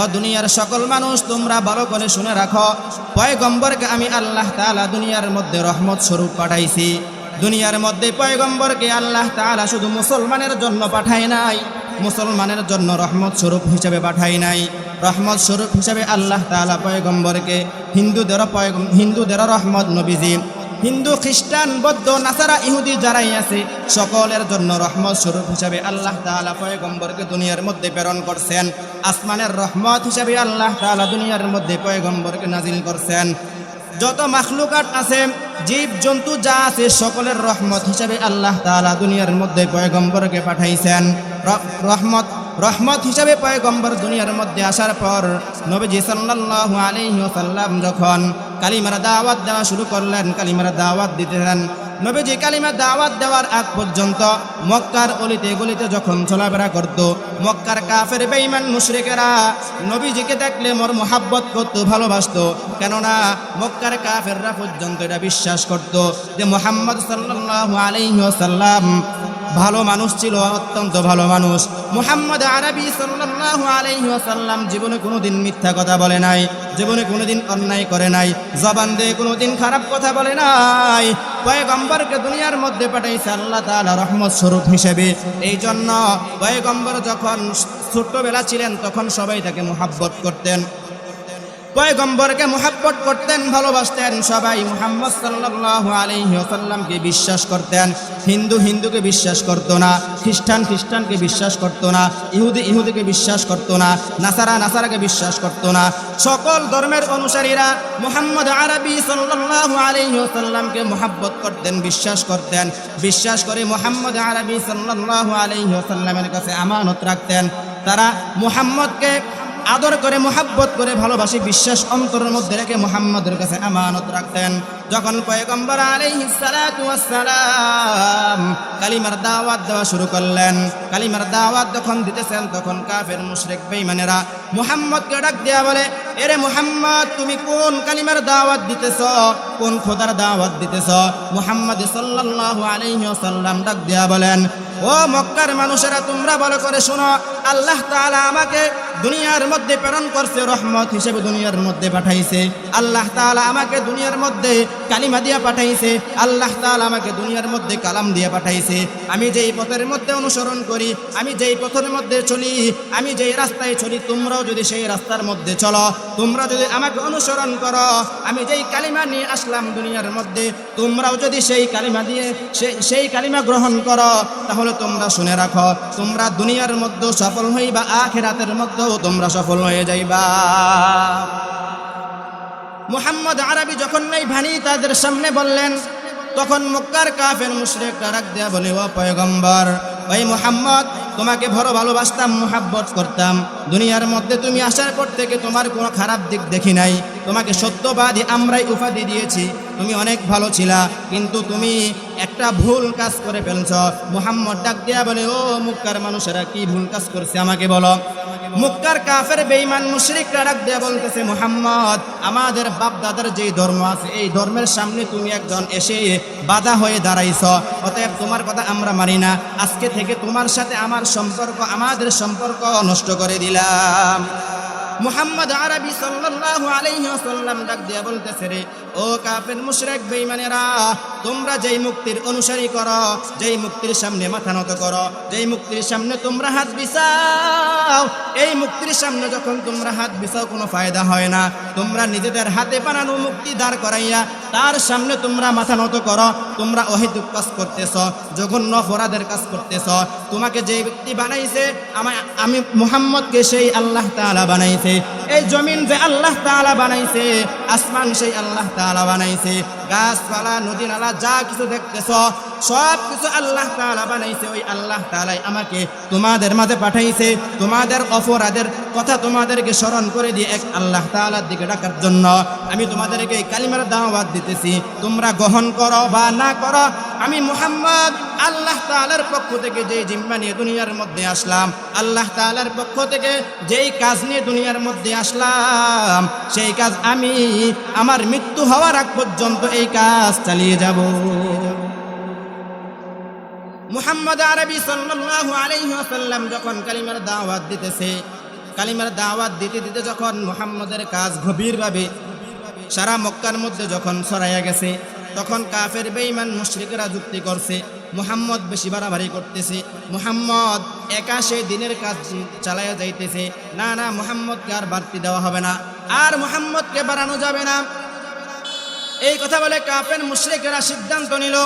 ও দুনিয়ার সকল মানুষ, তোমরা ভালো করে শুনে রাখো। পয়গম্বরকে আমি আল্লাহ তাআলা দুনিয়ার মধ্যে রহমত স্বরূপ পাঠাইছি। দুনিয়ার মধ্যে পয়গম্বরকে আল্লাহ তাআলা শুধু মুসলমানের জন্য পাঠায় নাই, মুসলমানের জন্য রহমত স্বরূপ হিসেবে পাঠাই নাই। রহমত স্বরূপ হিসেবে আল্লাহ তাআলা পয়গম্বরকে হিন্দুদেরও পয়গম হিন্দুদেরও রহমত নবীজি হিন্দু, খ্রিস্টান, বৌদ্ধ, নাসারা, ইহুদি যারাই আছে, সকলের জন্য রহমত স্বরূপ হিসাবে আল্লাহ তাআলা পয়গম্বরকে দুনিয়ার মধ্যে প্রেরণ করছেন। আসমানের রহমত হিসাবে আল্লাহ তাআলা দুনিয়ার মধ্যে পয়গম্বরকে নাজিল করছেন। যত মাখলুকাত আছে, জীব, জন্তু যা আছে, সকলের রহমত হিসাবে আল্লাহ তাআলা দুনিয়ার মধ্যে পয়গম্বরকে পাঠাইছেন। রহমত রহমত হিসাবে পয়গম্বর দুনিয়ার মধ্যে আসার পর নবীজি সাল্লাল্লাহু আলাইহি ওয়াসাল্লাম যখন কালিমার দাওয়াত দেওয়া শুরু করলেন, কালিমার দাওয়াত দিতেন নবীজি কালিমা দাওয়াত দেওয়ার আগ পর্যন্ত মক্কার অলিতে গলিতে যখন চলাফেরা করত, মক্কার কাফের বেঈমান মুশরিকেরা নবীজিকে দেখলে মোর মোহাব্বত করতো, ভালোবাসতো। কেননা মক্কার কাফেররা পর্যন্ত এটা বিশ্বাস করত যে মোহাম্মদ সাল্লাল্লাহু আলাইহি ওয়াসাল্লাম ভালো মানুষ ছিল, অত্যন্ত ভালো মানুষ। মুহাম্মদ আরবি সাল্লাল্লাহু আলাইহি ওয়াসাল্লাম জীবনে কোনোদিন মিথ্যা কথা বলে নাই, জীবনে কোনোদিন অন্যায় করে নাই, জবান দিয়ে কোনোদিন খারাপ কথা বলে নাই। পয়গম্বরকে দুনিয়ার মধ্যে পাঠাইছে আল্লাহ তাআলা রহমত স্বরূপ হিসেবে। এই জন্য পয়গম্বর যখন ছোট্টবেলা ছিলেন, তখন সবাই তাকে মোহাব্বত করতেন। পয়গম্বরকে মোহাব্বত করতেন, ভালোবাসতেন। সবাই মুহাম্মদ সাল্লাল্লাহু আলাইহি বিশ্বাস করতেন। হিন্দু হিন্দুকে বিশ্বাস করতো না, খ্রিস্টান খ্রিস্টানকে বিশ্বাস করতো না, ইহুদি ইহুদিকে বিশ্বাস করতো না, নাসারা নাসারাকে বিশ্বাস করতো না। সকল ধর্মের অনুসারীরা মুহাম্মদ আরবি সাল্লাল্লাহু আলাইহি মোহাব্বত করতেন, বিশ্বাস করতেন। বিশ্বাস করে মুহাম্মদ আরবি সাল্লাল্লাহু আলাইহি কাছে আমানত রাখতেন। তারা মুহাম্মদকে আদর করে, মোহাব্বত করে, ভালোবাসি, বিশ্বাস অন্তরের মধ্যে রেখে মোহাম্মদের কাছে আমানত রাখতেন। যখন পয়গম্বর আলাইহিস সালাতু ওয়াস সালাম কালিমার দাওয়াত দেওয়া শুরু করলেন, কালিমার দাওয়াত যখন দিতেছেন, তখন কাফের মুশরিক বেঈমানেরা মুহাম্মদকে ডাক দেয়া বলে, এরে মুহাম্মদ, তুমি কোন কালিমার দাওয়াত দিতেছ? কোন খোদার দাওয়াত দিতেছ? মুহাম্মদ সাল্লাল্লাহু আলাইহি ওয়াসাল্লাম ডাক দেয়া বলেন, ও মক্কার মানুষেরা, তোমরা ভালো করে শোনো, আল্লাহ তাআলা আমাকে দুনিয়ার মধ্যে প্রেরণ করছে, রহমত হিসেবে দুনিয়ার মধ্যে পাঠাইছে। আল্লাহ তাআলা আমাকে দুনিয়ার মধ্যে কালিমা দিয়া পাঠাইছে, আল্লাহ তাআলা আমাকে দুনিয়ার মধ্যে কালাম দিয়ে পাঠাইছে। আমি যেই পথের মধ্যে অনুসরণ করি, আমি যেই পথের মধ্যে চলি, আমি যেই রাস্তায় চলি, তোমরাও যদি সেই রাস্তার মধ্যে চলো, তোমরা যদি আমাকে অনুসরণ করো, আমি যেই কালিমা নিয়ে আসলাম দুনিয়ার মধ্যে, তোমরাও যদি সেই কালিমা দিয়ে সেই কালিমা গ্রহণ করো, তাহলে তোমরা শুনে রাখো, তোমরা দুনিয়ার মধ্যে সফল হইবা, আখেরাতের মধ্যেও তোমরা সফল হয়ে যাইবা। মুহাম্মদ আরবি যখন এই ভানি তাদের সামনে বললেন, তখন মক্কার কাফের মুশরিক ডাক দেয়া বলে, ও পয়গম্বর ভাই মুহাম্মদ, তোমাকে বড় ভালোবাসতাম, মোহাব্বত করতাম। দুনিয়ার মধ্যে তুমি আসার পর থেকে তোমার কোনো খারাপ দিক দেখি নাই। তোমাকে সত্যবাদী আমরাই উপাধি দিয়েছি। তুমি অনেক ভালো ছিলা, কিন্তু তুমি একটা ভুল কাজ করে ফেলছ। মুহাম্মদ ডাক দেয়া বলে, ও মুক্কার মানুষেরা, কি ভুল কাজ করছে আমাকে বলো? মুক্কার কাফের বেঈমান মুশরিকরা ডাক দেয়া বলতেছে, মুহাম্মদ, আমাদের বাপ দাদার যেই ধর্ম আছে, এই ধর্মের সামনে তুমি একজন এসে বাধা হয়ে দাঁড়াইছ। অতএব তোমার কথা আমরা মানি না। আজকে থেকে তোমার সাথে আমার সম্পর্ক, আমাদের সম্পর্ক নষ্ট করে দিলাম। মুহাম্মদ আরবি সাল্লাল্লাহু আলাইহি ওয়াসাল্লাম ডাক দিয়া বলতেছে রে ও কাফের মুশরিক বেঈমানেরা তোমরা যেই মুক্তির অনুসারী করো, যেই মুক্তির সামনে মাথা নত করো, যেই মুক্তির সামনে তোমরা হাত বিছাও, এই মুক্তির সামনে যখন তোমরা হাত বিছাও, কোনো ফায়দা হয় না। তোমরা নিজেদের হাতে বানানো মুক্তি দাঁড় করাইয়া তার সামনে তোমরা মাথা নত করো, তোমরা অহেতুক কাজ করতেছ, জঘন্য অপরাধের কাজ করতেছ। তোমাকে যে ব্যক্তি বানাইছে আমায় আমি মুহাম্মদকে সেই আল্লাহ তাআলা বানাইছে। এই জমিন যে আল্লাহ তাআলা বানাইছে, আসমান সেই আল্লাহ তাআলা বানাইছে। গাছপালা নদী নালা যা কিছু দেখতেছ, সব কিছু আল্লাহ তালা বানাইছে, ওই আল্লাহ তালাই আমাকে তোমাদের মাঝে পাঠাইছে। তোমাদের অপরাধের কথা তোমাদেরকে স্মরণ করে দিয়ে এক আল্লাহ তালার দিকে ডাকার জন্য আমি তোমাদেরকে এই কালিমার দাওয়াত দিতেছি। তোমরা গ্রহণ করো বা না করো আমি মুহাম্মদ, আল্লাহ তাআলার পক্ষ থেকে যেই জিম্মা নিয়ে দুনিয়ার মধ্যে আসলাম, আল্লাহ তাআলার পক্ষ থেকে যেই কাজ নিয়ে দুনিয়ার মধ্যে আসলাম, সেই কাজ আমি আমার মৃত্যু হওয়ার আগ পর্যন্ত এই কাজ চালিয়ে যাব। মুহাম্মদ আরবি সাল্লাল্লাহু আলাইহি ওয়াসাল্লাম যখন কালিমার দাওয়াত দিতেছে, কালিমার দাওয়াত দিতে দিতে যখন মুহাম্মদের কাজ গভীরভাবে সারা মক্কার মধ্যে যখন ছড়াইয়া গেছে তখন কাফের বেঈমান মুশরিকরা যুক্তি করছে, মুহাম্মদ বেশি বাড়াবাড়ি করতেছে, মুহাম্মদ একাশে দিনের কাজ চালাইয়া যাইতেছে। না না, মুহাম্মদকে আর বাড়তি দেওয়া হবে না। আর মুহাম্মদকে বাড়ানো যাবে না। এই কথা বলে কাফের মুশরিকরা সিদ্ধান্ত নিল।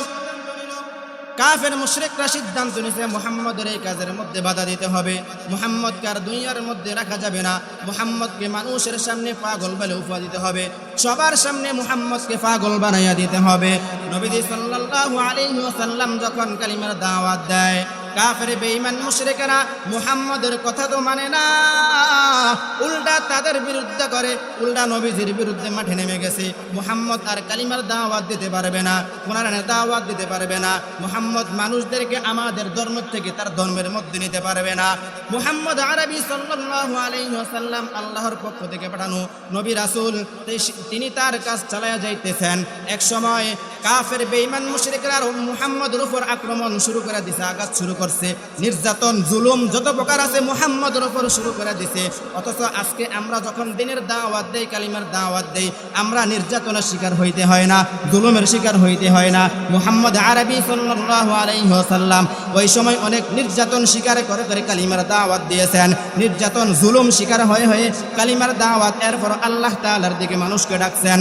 কাফের মুশরিকরা সিদ্ধান্ত নিছে মোহাম্মদের এই কাজের মধ্যে বাধা দিতে হবে। মোহাম্মদকে আর দুনিয়ার মধ্যে রাখা যাবে না। মোহাম্মদকে মানুষের সামনে পাগল বলে উফা দিতে হবে। সবার সামনে মোহাম্মদকে পাগল বানাইয়া দিতে হবে। নবীজি সাল্লাল্লাহু আলাইহি ওয়াসাল্লাম যখন কালিমার দাওয়াত দেয় কাফের বেঈমান মুশরিকেরা মুহাম্মদের কথা তো মানে না। উল্টা তাদের বিরুদ্ধে করে, উল্টা নবীজির বিরুদ্ধে মাঠে নেমে গেছে। মুহাম্মদ আর কালিমার দাওয়াত দিতে পারবে না কোরআনের দাওয়াত দিতে পারবে না। মুহাম্মদ মানুষদেরকে আমাদের ধর্ম থেকে তার ধর্মের মধ্যে নিতে পারবে না। মুহাম্মদ আরবি সাল্লাল্লাহু আলাইহি ওয়াসাল্লাম আল্লাহর পক্ষ থেকে পাঠানো নবী রাসূল তিনি তার কাজ চালায়া যাইতেছেন। এক সময় কাফের বেঈমান মুশরিকরা মুহাম্মদের উপর আক্রমণ শুরু করে দিছে, আঘাত শুরু করছে, নির্যাতন, জুলুম, যত প্রকার আছে মুহাম্মদের ওপর শুরু করে দিছে। অথচ আজকে আমরা যখন দিনের দাওয়াত দেই, কালিমার দাওয়াত দেই, আমরা নির্যাতনের শিকার হইতে হয় না, জুলুমের শিকার হইতে হয় না। মুহাম্মদ আরবি ওয়াসাল্লাম ওই সময় অনেক নির্যাতন শিকার করে করে কালিমার দাওয়াত দিয়েছেন। নির্যাতন, জুলুম শিকার হয়ে হয়ে কালিমার দাওয়াত, এরপর আল্লাহ তাআলার দিকে মানুষকে ডাকছেন।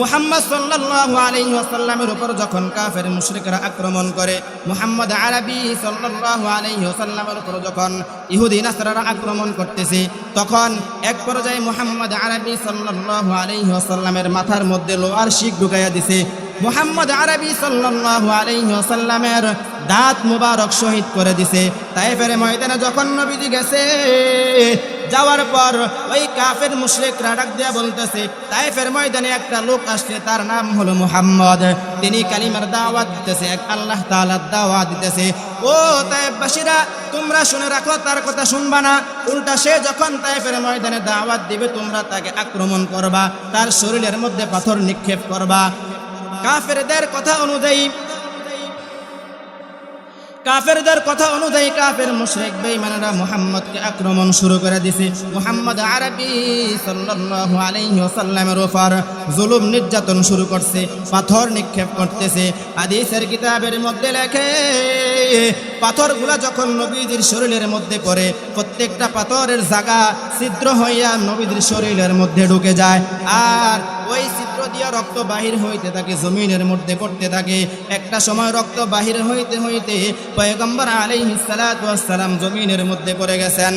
মুহাম্মদ সাল্লাল্লাহু আলাইহি ওয়াসাল্লামের উপর যখন কাফের মুশরিকরা আক্রমণ করে, মুহাম্মদ আরবি সাল্লাল্লাহু আলাইহি ওয়াসাল্লামের উপর যখন ইহুদি, নাসরারা আক্রমণ করতেছে, তখন এক পর্যায়ে মুহাম্মদ আরবি সাল্লাল্লাহু আলাইহি ওয়াসাল্লামের মাথার মধ্যে লোহার শিক ঢুকাইয়া দিছে। মুহাম্মদ আরবি সাল্লাল্লাহু আলাইহি ওয়াসাল্লামের দাঁত মুবারক শহীদ করে দিছে। তাই ফেরে ময়দানে যখন নবীজি গেছে যাওয়ার পর ওই কাফের মুশরিকরা ডাক দিয়া বলতেছে তাইফের ময়দানে একটা লোক আসছে, তার নাম হলো মুহাম্মদ। তিনি কালিমার দাওয়াত দিতেছে, এক আল্লাহ তাআলার দাওয়াত দিতেছে। ও তাইফবাসীরা তোমরা শুনে রাখো, তার কথা শুনবা না। উল্টা সে যখন তাইফের ময়দানে দাওয়াত দিবে, তোমরা তাকে আক্রমণ করবা, তার শরীরের মধ্যে পাথর নিক্ষেপ করবা। কাফেরদের কথা অনুযায়ী কাফেরদের কথা অনুযায়ী কাফের মুশরিক বেঈমানরা মুহাম্মদকে আক্রমণ শুরু করে দিছে। মুহাম্মদ আরবি সাল্লাল্লাহু আলাইহি ওয়াসাল্লামের উপর জুলুম নির্যাতন শুরু করছে, পাথর নিক্ষেপ করতেছে। হাদিসের কিতাবের মধ্যে লেখে পাথরগুলা যখন নবীদের শরীরের মধ্যে পড়ে, প্রত্যেকটা পাথরের জায়গা ছিদ্র হইয়া নবীদের শরীরের মধ্যে ঢুকে যায়। আর ওই ছিদ্র দিয়া রক্ত বাহির হইতে থাকে, জমিনের মধ্যে পড়তে থাকে। একটা সময় রক্ত বাহির হইতে হইতে পয়গম্বর আলাইহিস সালাতু ওয়াস সালাম জমিনের মধ্যে পড়ে গেছেন।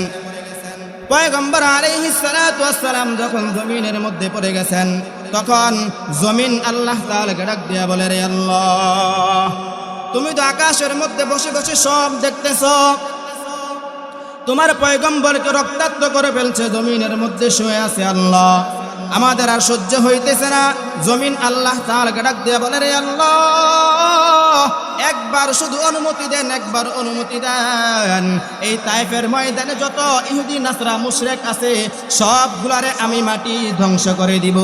পয়গম্বর আলাইহিস সালাতু ওয়াস সালাম যখন জমিনের মধ্যে পড়ে গেছেন, তখন জমিন আল্লাহ তাআলাকে ডাক দিয়া বলে রে আল্লাহ তুমি তো আকাশের মধ্যে বসে বসে সব দেখতেছ। তোমার পয়গম্বরকে রক্তাক্ত করে ফেলছে, জমিনের মধ্যে শুয়ে আছে আল্লাহ। আমাদের আর সহ্য হইতেছে না। জমিন আল্লাহ তার ডাক দিয়ে বলে রে আল্লাহ একবার শুধু অনুমতি দেন, একবার অনুমতি দেন। এই তাইফের ময়দানে যত ইহুদি, নাসরা, মুশরেক আছে, সবগুলারে আমি মাটি ধ্বংস করে দিব।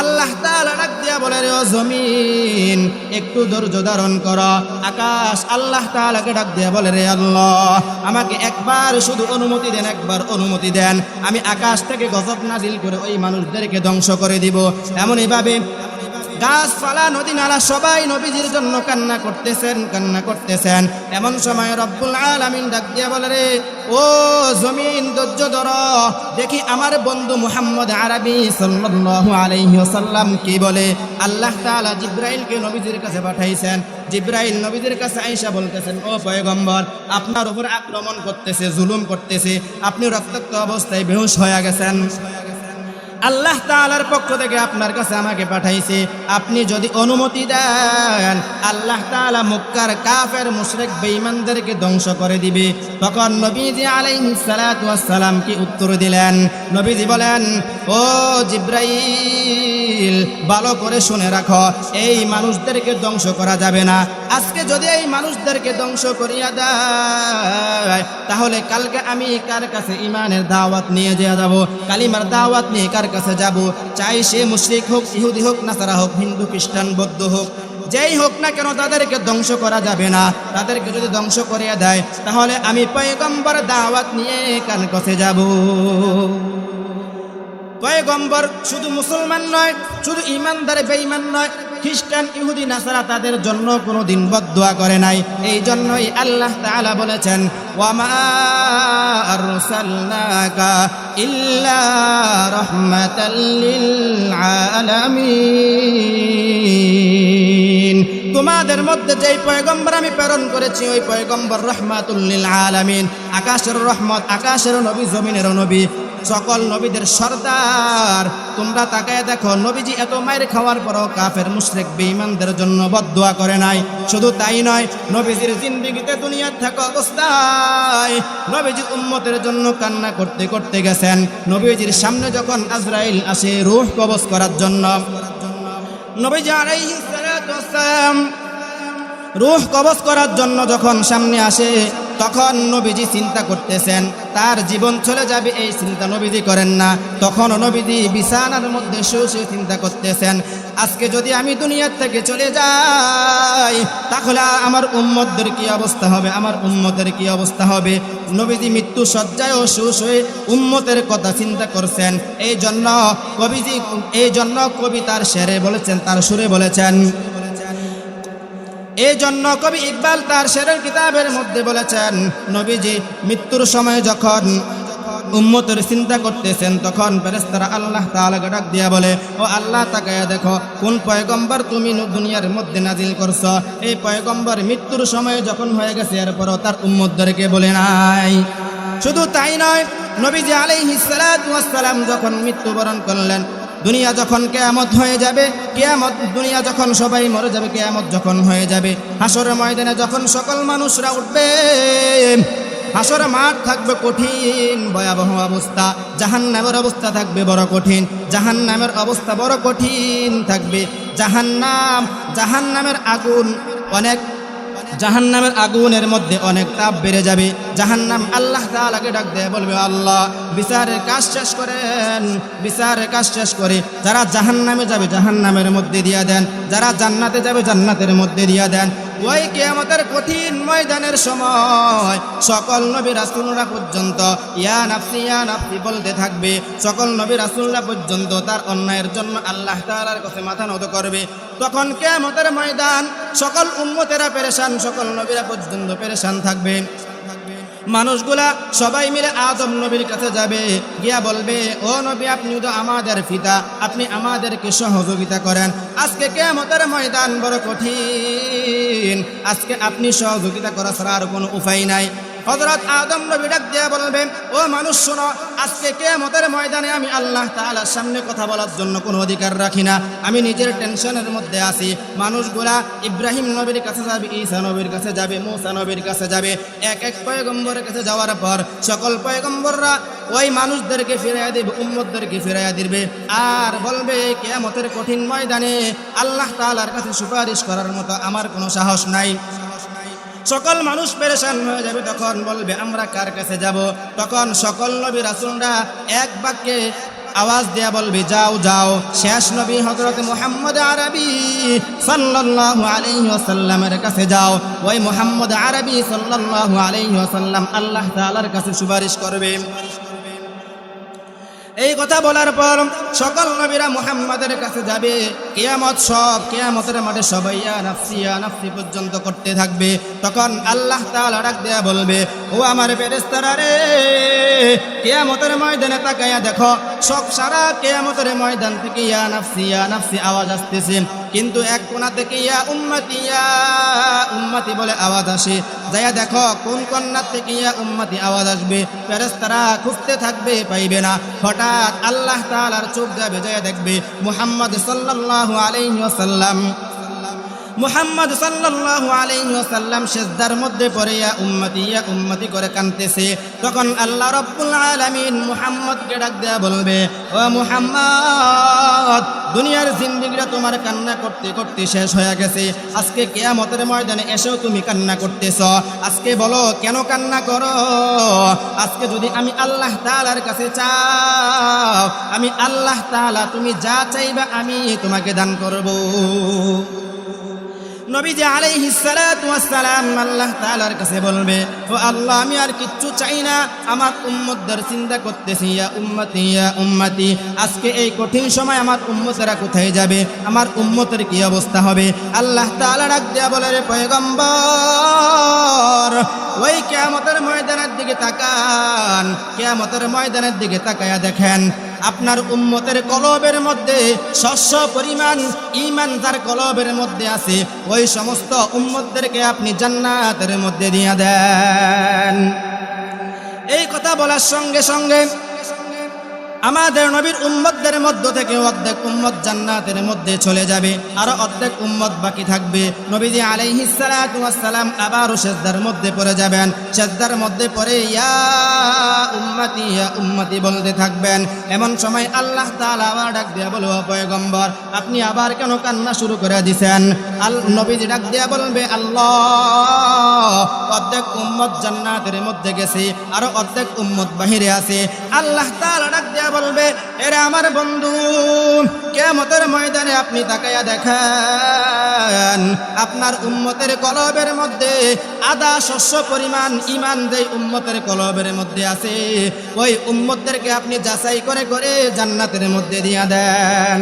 আল্লাহ ডাক দিয়া বলে, রে জমিন, একটু ধৈর্য ধারণ কর। আকাশ আল্লাহ তাআলাকে ডাক দিয়া বলে, রে আল্লাহ, আমাকে একবার শুধু অনুমতি দেন, একবার অনুমতি দেন। আমি আকাশ থেকে গজব নাজিল করে ওই মানুষদেরকে ধ্বংস করে দিব। এমনইভাবে গাছপালা নদী নালা সবাই নবীজির জন্য কান্না করতেছেন কান্না করতেছেন। এমন সময় রব্বুল আলামিন ডাক দিয়া বলে রে, ও জমিন ধৈর্য ধর। দেখি আমার বন্ধু মুহাম্মদ আরবি সাল্লাল্লাহু আলাইহি ওয়াসাল্লাম কি বলে। আল্লাহ তাআলা জিব্রাইলকে নবীজির কাছে পাঠাইছেন। জিব্রাইল নবীজির কাছে আইসা বলতেছেন, ও পয়গম্বর, আপনার উপর আক্রমণ করতেছে, জুলুম করতেছে, আপনি রক্তাক্ত অবস্থায় বেহুশ হয়ে গেছেন। আল্লাহ তাআলার পক্ষ থেকে আপনার কাছে আমাকে পাঠাইছে। আপনি যদি অনুমতি দেন, আল্লাহ তাআলা মক্কার কাফের মুশরেক বেঈমানদেরকে ধ্বংস করে দিবে। তখন নবীজি আলাইহিস সালাতু ওয়াস সালাম কি উত্তর দিলেন? নবীজি বলেন, ও জিব্রাইল, ভালো করে শুনে রাখো, এই মানুষদেরকে ধ্বংস করা যাবে না। আজকে যদি এই মানুষদেরকে ধ্বংস করিয়া দেয়, তাহলে কালকে আমি কার কাছে ইমানের দাওয়াত নিয়ে যাওয়া যাব? কালিমার দাওয়াত নিয়ে কার কাছে যাব? চাই সে মুশরিক হোক, ইহুদি হোক, নাসারা হোক, হিন্দু, খ্রিস্টান, বৌদ্ধ হোক, যেই হোক না কেন তাদেরকে ধ্বংস করা যাবে না। তাদেরকে যদি ধ্বংস করিয়া দেয়, তাহলে আমি পয়গম্বর দাওয়াত নিয়ে কান কষে যাব? পয়গম্বর শুধু মুসলমান নয়, শুধু ইমানদার বেঈমান নয় খ্রিস্টান, ইহুদি, নাসারা তাদের জন্য কোনো দিন বদুয়া করে নাই। এই জন্যই আল্লাহ তাআলা বলেছেন তোমাদের মধ্যে যেই পয়গম্বর আমি প্রেরণ করেছি, ওই পয়গম্বর রহমাতুল্লিল আলামিন আকাশের রহমত, আকাশের নবী, জমিনের নবী। সকল নবীদের সর্দার। তোমরা তাকায় দেখো, নবীজি এত মায়ের খাওয়ার পরও কাফের মুশরিক বেঈমানদের জন্য বদদোয়া করে নাই। শুধু তাই নয়, নবীজির জিন্দিগিতে দুনিয়ার থাকা অবস্থায় নবীজি উম্মতের জন্য কান্না করতে করতে গেছেন। নবীজির সামনে যখন আজরাইল আসে, রূহ কবজ করার জন্য, নবীজি রুহ কবজ করার জন্য যখন সামনে আসে তখন নবীজি চিন্তা করতেছেন, তার জীবন চলে যাবে, এই চিন্তা নবীজি করেন না। তখন নবীজি বিছানার মধ্যে শুয়ে শুয়ে চিন্তা করতেছেন, আজকে যদি আমি দুনিয়ার থেকে চলে যাই, তাহলে আমার উম্মতদের কি অবস্থা হবে? আমার উম্মতের কি অবস্থা হবে? নবীজি মৃত্যু সজ্জায় ও শুয়ে শুয়ে উম্মতের কথা চিন্তা করছেন। এই জন্য কবিজি, এই জন্য কবি তার শেরে বলেছেন, তার সুরে বলেছেন এই জন্য কবি ইকবাল তার শেরের কিতাবের মধ্যে বলেছেন, নবীজি মৃত্যুর সময় যখন উম্মতের চিন্তা করতেছেন, তখন ফেরেস্তারা আল্লাহ তাআলাকে ডাক দিয়া বলে, ও আল্লাহ, তাকায়া দেখো, কোন পয়গম্বর তুমি দুনিয়ার মধ্যে নাজিল করছ? এই পয়গম্বর মৃত্যুর সময় যখন হয়ে গেছে, এরপরও তার উম্মতদেরকে বলে নাই। শুধু তাই নয়, নবীজি আলাইহিস সালাম যখন মৃত্যুবরণ করলেন দুনিয়া যখন কেয়ামত হয়ে যাবে, কেয়ামত, দুনিয়া যখন সবাই মরে যাবে, কেয়ামত যখন হয়ে যাবে হাসরের ময়দানে যখন সকল মানুষরা উঠবে, হাসর মাঠ থাকবে কঠিন, ভয়াবহ অবস্থা, জাহান্নামের অবস্থা থাকবে বড় কঠিন, জাহান্নামের অবস্থা বড় কঠিন থাকবে, জাহান্নাম, জাহান্নামের আগুন অনেক জাহান্নামের আগুনের মধ্যে অনেক তাপ বেড়ে যাবে। জাহান্নাম আল্লাহ তালাকে ডাক দেয় বলবে, আল্লাহ, বিচারের কাজ শেষ করেন। বিচারের কাজ শেষ করে যারা জাহান্নামে যাবে, জাহান্নামের মধ্যে দিয়া দেন। যারা জান্নাতে যাবে, জান্নাতের মধ্যে দিয়া দেন। ওই কেয়ামতের কঠিন ময়দানের সময় সকল নবী রাসুলরা পর্যন্ত, ইয়া নাফসি ইয়া নাফসি বলতে থাকবে, সকল নবী রাসুলরা পর্যন্ত তার অন্যায়ের জন্য আল্লাহ তালার কাছে মাথা নত করবে। তখন কেয়ামতের ময়দান সকল উন্মতেরা পেরেশান, সকল নবীরা পর্যন্ত পেরেশান থাকবে। মানুষগুলা সবাই মিলে আদম নবীর কাছে যাবে, গিয়া বলবে, ও নবী, আপনি তো আমাদের পিতা, আপনি আমাদেরকে সহযোগিতা করেন। আজকে কেমতের ময়দান বড় কঠিন। আজকে আপনি সহযোগিতা করা ছাড়া আর কোনো উপায় নাই। হজরত আদম নবী ডাক দিয়া বলবেন ও মানুষ শোনো, আজকে কেমতের ময়দানে আমি আল্লাহ তাআলার সামনে কথা বলার জন্য কোনো অধিকার রাখি না। আমি নিজের টেনশনের মধ্যে আছি। মানুষগুলা ইব্রাহিম নবীর কাছে যাবে, ঈসা নবীর কাছে যাবে, মুসা নবীর কাছে যাবে। এক এক পয়গম্বরের কাছে যাওয়ার পর সকল পয়গম্বররা ওই মানুষদেরকে ফিরাইয়া দিবে, উম্মতদেরকে ফিরাইয়া দিবে আর বলবে কেয়ামতের কঠিন ময়দানে আল্লাহ তাআলার কাছে সুপারিশ করার মতো আমার কোনো সাহস নাই। সকল মানুষ পেরেশান হয়ে যাবে তখন বলবে, আমরা কার কাছে যাব? তখন সকল নবী রাসুলরা এক বাক্যে আওয়াজ দেয়া বলবে, যাও যাও। শেষ নবী হজরত মুহাম্মদ আরবি সাল্লাল্লাহু আলাইহি কাছে যাও। ওই মোহাম্মদ আরবি সাল্লাল্লাহু আলাইহি আল্লাহ তাআলার কাছে সুপারিশ করবে। এই কথা বলার পর সকল নবীরা মুহাম্মাদের কাছে যাবে। কেয়ামত সব, কেয়ামতের মাঠে সবাই নাফসিয়া নাফসি পর্যন্ত করতে থাকবে। তখন আল্লাহ ডাক দেয়া বলবে, ও আমার পেরেস্তারা রে, কেয়ামতের ময়দানে তাকাইয়া দেখো, সব সারা কেয়ামতের ময়দান থেকে ইয়া নাফসি ইয়া নাফসি আওয়াজ আসতেছে। কিন্তু এক কোনা থেকে ইয়া উম্মতি ইয়া উম্মতি বলে আওয়াজ আসে। যাইয়া দেখো, কোন কন্যার থেকে ইয়া উম্মতি আওয়াজ আসবে? ফেরেস্তারা খুঁজতে থাকবে, পাইবে না। হঠাৎ আল্লাহ তালার চোখ যাবে যাইয়া দেখবে, মুহাম্মদ সাল্লাল্লাহু আলাইহি মুহাম্মদ সাল্লাল্লাহু আলাইহি ওয়াসাল্লাম সেজদার মধ্যে পড়ে ইয়া উম্মতি ইয়া উম্মতি করে কাঁদতেছে। তখন আল্লাহ রাব্বুল আলামিন মুহাম্মদকে ডাক দেয়া বলবে, ও মুহাম্মদ, দুনিয়ার জিন্দেগিটা তোমার কান্না করতে করতে শেষ হয়ে গেছে। আজকে কিয়ামতের ময়দানে এসেও তুমি কান্না করতেছ। আজকে বলো, কেন কান্না করো? আজকে যদি আমি আল্লাহ তাআলার কাছে চাও, আমি আল্লাহ তাআলা তুমি যা চাইবা আমি তোমাকে দান করব। নবীজি ওয়াস সালাম আল্লাহ তাআলার কাছে বলবে, ও আল্লাহ, আমি আর কিচ্ছু চাই না। আমার উম্মতদের চিন্তা করতেছি, ইয়া উম্মতি ইয়া উম্মতি। আজকে এই কঠিন সময় আমার উম্মতেরা কোথায় যাবে? আমার উম্মতের কি অবস্থা হবে? আল্লাহ তাআলা ডাক দেয়া বলে, রে পয়গম্বর, ওই কিয়ামতের ময়দানের দিকে তাকান। কিয়ামতের ময়দানের দিকে তাকায়া দেখেন আপনার উম্মতের কলবের মধ্যে, শস্য পরিমাণ ইমান তার কলবের মধ্যে আছে। ওই সমস্ত উম্মতদেরকে আপনি জান্নাতের মধ্যে দিয়ে দেন। এই কথা বলার সঙ্গে সঙ্গে আমাদের নবীর উম্মতদের মধ্য থেকে অর্ধেক উম্মত জান্নাতের মধ্যে চলে যাবে, আর অর্ধেক উম্মত বাকি থাকবে। নবীজি ওয়াস সালাম আবারও সেজদার মধ্যে পড়ে যাবেন। সেজদার মধ্যে পড়ে ইয়া উম্মতি ইয়া উম্মতি বলতে থাকবেন। এমন সময় আল্লাহ তাআলা আবার ডাক দিয়া বলব পয়গম্বর, আপনি আবার কেন কান্না শুরু করে দিছেন? আল নবীজি ডাক দিয়া বলবে, আল্লাহ, অর্ধেক উম্মত জান্নাতের মধ্যে গেছে, আর অর্ধেক উম্মত বাহিরে আছে। আল্লাহ তাআলা ডাক দিয়া বলবে, এরা আমার বন্ধু। কেমতের ময়দানে আপনি তাকাইয়া দেখেন, আপনার উম্মতের কলবের মধ্যে আদা শস্য পরিমাণ ইমান যেই উম্মতের কলবের মধ্যে আছে, ওই উম্মতদেরকে আপনি যাচাই করে করে জান্নাতের মধ্যে দিয়া দেন।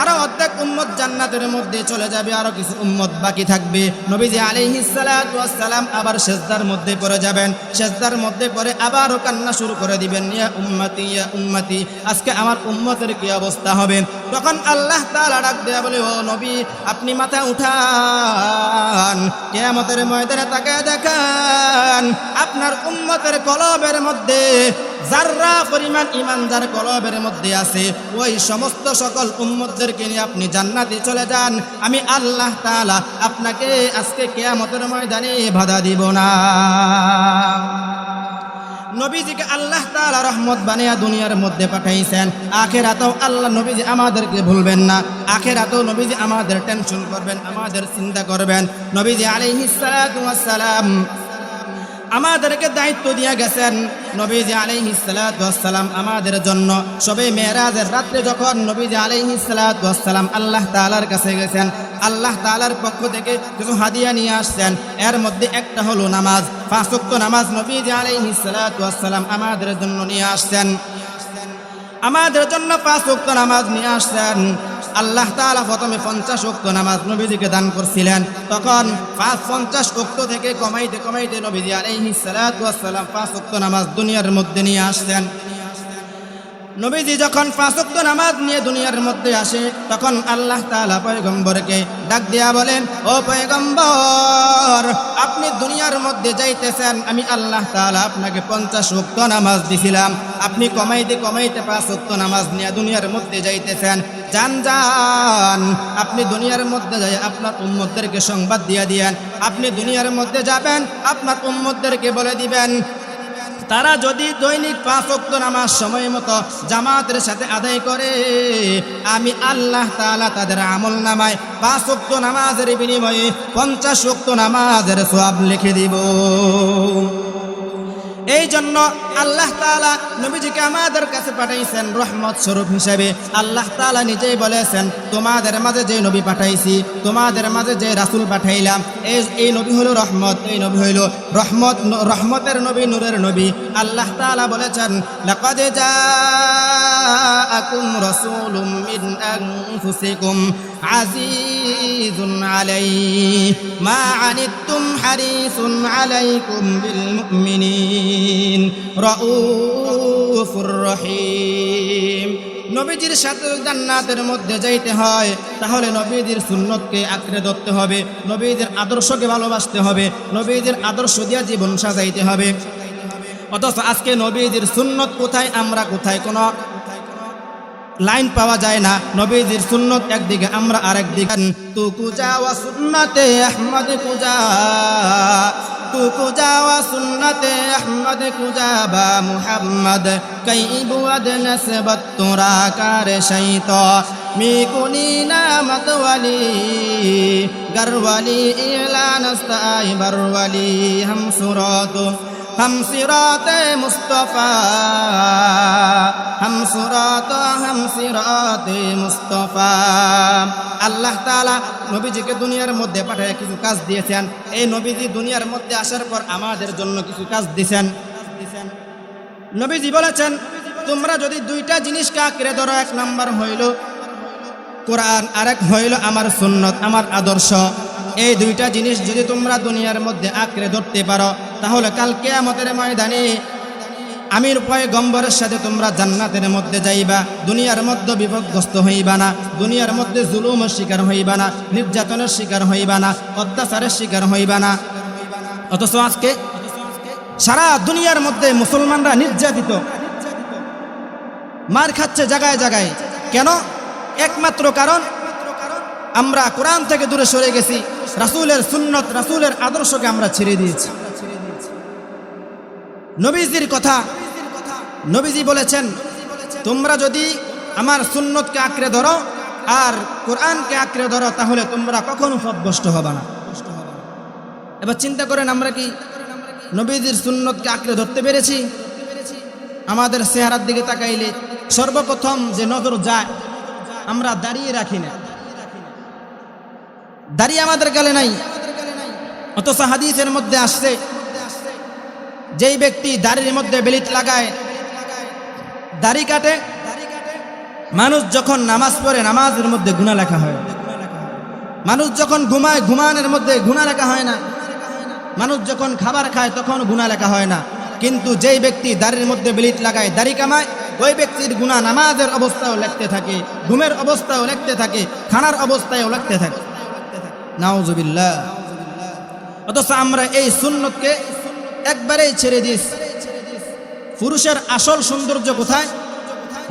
আরও অর্ধেক উম্মত জান্নাতের মধ্যে চলে যাবে, আরও কিছু উম্মত বাকি থাকবে। নবীজি আলাইহিস সালাতু সালাম আবার সেজদার মধ্যে পড়ে যাবেন। সেজদার মধ্যে পরে আবারও কান্না শুরু করে দিবেন, ইয়া উম্মতি ইয়া উম্মতি, আজকে আমার উম্মতের কি অবস্থা হবে? তখন আল্লাহ তাআলা ডাক দেয়া বলে, ও নবী, আপনি মাথা উঠান, কিয়ামতের ময়দানে তাকে দেখান। আপনার উম্মতের কলবের মধ্যে যাররা পরিমাণ ইমান যার কলবের মধ্যে আছে, ওই সমস্ত সকল উম্মতদেরকে নিয়ে আপনি জান্নাতে চলে যান। আমি আল্লাহ তাআলা আপনাকে আজকে কেয়ামতের ময়দানে বাধা দিব না। নবীজিকে আল্লাহ তাআলা রহমত বানিয়া দুনিয়ার মধ্যে পাঠাইছেন। আখেরাতেও আল্লাহ নবীজি আমাদেরকে ভুলবেন না। আখেরাতেও নবীজি আমাদের টেনশন করবেন, আমাদের চিন্তা করবেন। নবীজি আলাইহিস সালাতু ওয়াস সালাম আমাদেরকে দায়িত্ব দিয়ে গেছেন নবীজি সালাতু সালাম আমাদের জন্য। সবে মেয়েরাজের রাত্রে যখন নবীজি আলাইহিস সালাম আল্লাহ তালার কাছে গেছেন, আল্লাহ তালার পক্ষ থেকে কিছু হাদিয়া নিয়ে আসছেন। এর মধ্যে একটা হলো নামাজ। পাঁচ ওয়াক্ত নামাজ নবীজি সালাতু সালাম আমাদের জন্য নিয়ে আসছেন। আমাদের জন্য পাঁচ ওয়াক্ত নামাজ নিয়ে আসছেন। আল্লাহ তালা প্রথমে পঞ্চাশ উক্ত নামাজ নবীজিকে দান করছিলেন। তখন পাঁচ পঞ্চাশ ওক্ত থেকে কমাইতে কমাইতে নবীজি আর এই সালাম পাঁচ উক্ত নামাজ দুনিয়ার মধ্যে নিয়ে আসছেন। নবীজি যখন পাঁচক্ত নামাজ নিয়ে দুনিয়ার মধ্যে আসে, তখন আল্লাহ তাআলা পয়গম্বরকে ডাক দিয়া বলেন, ও পয়গম্বর, আপনি দুনিয়ার মধ্যে যাইতেছেন, আমি আল্লাহ তাআলা আপনাকে পঞ্চাশ ওক্ত নামাজ দিছিলাম। আপনি কমাইতে কমাইতে পাঁচ ওক্ত নামাজ নিয়ে দুনিয়ার মধ্যে যাইতেছেন। যান যান, আপনি দুনিয়ার মধ্যে যাই, আপনার উম্মতদেরকে সংবাদ দিয়ে দিয়েন। আপনি দুনিয়ার মধ্যে যাবেন, আপনার উম্মতদেরকে বলে দিবেন তারা যদি দৈনিক পাঁচ অক্ত নামাজ সময় মতো জামাতের সাথে আদায় করে, আমি আল্লাহ তালা তাদের আমল নামায় পাঁচ অক্ত নামাজের বিনিময়ে পঞ্চাশ অক্ত নামাজের সব লিখে দিব। এই জন্য আল্লাহ তাআলা নবীজিকে আমাদের কাছে পাঠাইছেন রহমত স্বরূপ হিসেবে। আল্লাহ তাআলা নিজেই বলেছেন, তোমাদের মাঝে যে নবী পাঠাইছি, তোমাদের মাঝে যে রাসুল পাঠাইলাম, এই এই নবী হলো রহমত, এই নবী হইল রহমত রহমতের নবী, নূরের নবী। আল্লাহ তাআলা বলেছেন, লাকাদ জাআকুম রাসূলুম মিন আনফুসিকুম মা আনিত্তুম হারিসুন আলাইকুম বিল মুমিনিন রাউফুর রহিম। নবীজির সাথে জান্নাতের মধ্যে যাইতে হয়, তাহলে নবীজির সুন্নতকে আঁকড়ে ধরতে হবে, নবীজির আদর্শকে ভালোবাসতে হবে, নবীজির আদর্শ দিয়া জীবন সাজাইতে হবে। অথচ আজকে নবীজির সুন্নত কোথায়, আমরা কোথায়, কোনো লাইন পাওয়া যায় না। নবীজির সুন্নত একদিকে, আমরা আরেক দিকে। তু কুজা ওয়া সুন্নতে আহমদ কুজা তু কুজা ওয়া সুন্নতে আহমদ কুজা বা মুহাম্মদ। কই বুয়াদ নসবত তোরা কার শৈত মি কুনি নামত ওয়ালি, গরওয়ালি ইলানস্তাই বরওয়ালি হাম সুরাতু ہم سرات مصطفیٰ ہم سرات ہم سرات مصطفیٰ আল্লাহ তালা নবীজিকে দুনিয়ার মধ্যে পাঠায় কিছু কাজ দিয়েছেন। এই নবীজি দুনিয়ার মধ্যে আসার পর আমাদের জন্য কিছু কাজ দিয়েছেন। নবীজি বলেছেন, তোমরা যদি দুইটা জিনিসকে আঁকড়ে ধরো, এক নম্বর হইল কোরআন, আরেক হইল আমার সুন্নত, আমার আদর্শ। এই দুইটা জিনিস যদি তোমরা দুনিয়ার মধ্যে আঁকড়ে ধরতে পারো, তাহলে কাল কেয়ামতের ময়দানে আমির পয়গম্বরের সাথে তোমরা জান্নাতের মধ্যে যাইবা, দুনিয়ার মধ্যে বিপদগ্রস্ত হইবা না, দুনিয়ার মধ্যে জুলুমের শিকার হইবা না, নির্যাতনের শিকার হইবা না, অত্যাচারের শিকার হইবা না। অথচ আজকে সারা দুনিয়ার মধ্যে মুসলমানরা নির্যাতিত। মার খাচ্ছে জায়গায় জায়গায়। কেন? একমাত্র কারণ, আমরা কোরআন থেকে দূরে সরে গেছি। রাসূলের সুন্নত, রাসুলের আদর্শকে আমরা ছেড়ে দিয়েছি। নবীজির কথা, নবীজি বলেছেন, তোমরা যদি আমার সুন্নতকে আঁকড়ে ধরো আর কোরআনকে আঁকড়ে ধরো, তাহলে তোমরা কখনো পথভ্রষ্ট হবে না। এবার চিন্তা করেন আমরা কি নবীজির সুন্নতকে আঁকড়ে ধরতে পেরেছি? আমাদের চেহারার দিকে তাকাইলে সর্বপ্রথম যে নজর যায়, আমরা দাঁড়িয়ে রাখি না। দাঁড়িয়ে আমাদের গালে নাই। অথচ হাদিসের মধ্যে আসছে, যেই ব্যক্তি দাড়ির মধ্যে বেলিট লাগায়, দাড়ি কাটে, মানুষ যখন নামাজ পড়ে, নামাজের মধ্যে গুণা লেখা হয়। মানুষ যখন ঘুমায়, ঘুমানের মধ্যে গুণা লেখা হয় না। মানুষ যখন খাবার খায়, তখন গুণা লেখা হয় না। কিন্তু যেই ব্যক্তি দাড়ির মধ্যে বেলিট লাগায়, দাড়ি কামায়, ওই ব্যক্তির গুণা নামাজের অবস্থাও লেখতে থাকে, ঘুমের অবস্থাও লেখতে থাকে, খানার অবস্থায়ও লেখতে থাকে। অথচ আমরা এই সুন্নতকে একবারেই ছেড়ে দিস পুরুষের আসল সৌন্দর্য কোথায়?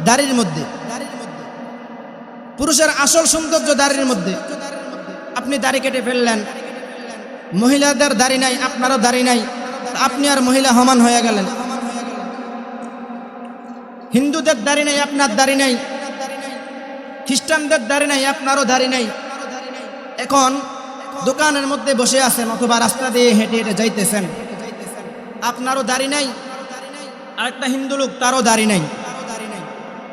দাড়ির মধ্যে। পুরুষের আসল সৌন্দর্য দাড়ির মধ্যে। আপনি দাড়ি কেটে ফেললেন। মহিলাদের দাড়ি নাই, আপনারও দাড়ি নাই। আপনি আর মহিলা সমান হয়ে গেলেন। হিন্দুদের দাড়ি নাই, আপনার দাড়ি নাই। খ্রিস্টানদের দাড়ি নাই, আপনারও দাড়ি নাই। এখন দোকানের মধ্যে বসে আছেন অথবা রাস্তা দিয়ে হেঁটে হেঁটে যাইতেছেন। আপনারও দাড়ি নাই, আরেকটা হিন্দু লোক তারও দাড়ি নাই।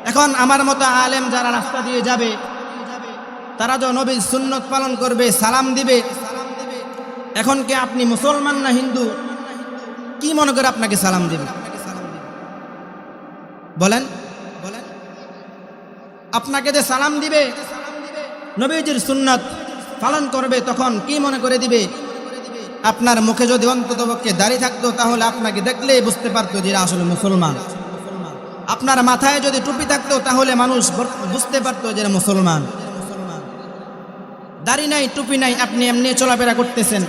এখন আমার মতো আলেম যারা রাস্তা দিয়ে যাবে, তারা তো নবীর সুন্নত পালন করবে, সালাম দিবে। এখন কি আপনি মুসলমান না হিন্দু? কি মনে করে আপনাকে সালাম দিবে? বলেন। বলেন আপনাকে যে সালাম দিবে, নবীজির সুন্নত পালন করবে, তখন কি মনে করে দিবে? আপনার মুখে যদি অন্ততপক্ষে দাঁড়িয়ে থাকতো, তাহলে আপনাকে দেখলেই বুঝতে পারতো যে আসলে মুসলমান। আপনার মাথায় যদি টুপি থাকতো, তাহলে মানুষ বুঝতে পারতো যে মুসলমান। দাড়ি নাই, টুপি নাই, আপনি এমনি চলাফেরা করতেছেন।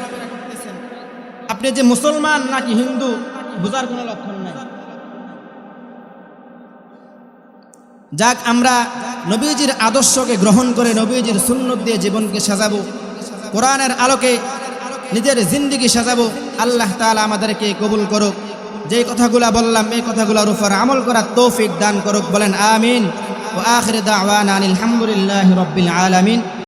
আপনি যে মুসলমান নাকি হিন্দু, বোঝার কোনো লক্ষণ নাই। যাক, আমরা নবীজির আদর্শকে গ্রহণ করে নবীজির সুন্নত দিয়ে জীবনকে সাজাবো। কোরআনের আলোকে নিজের জিন্দিগি সাজাবো। আল্লাহ তালা আমাদেরকে কবুল করুক। যেই কথাগুলা বললাম, এই কথাগুলোর উপর আমল করার তৌফিক দান করুক। বলেন, আমিন। ও আখরে দাওয়ান আলহামদুলিল্লাহ রব্বিল আলামিন।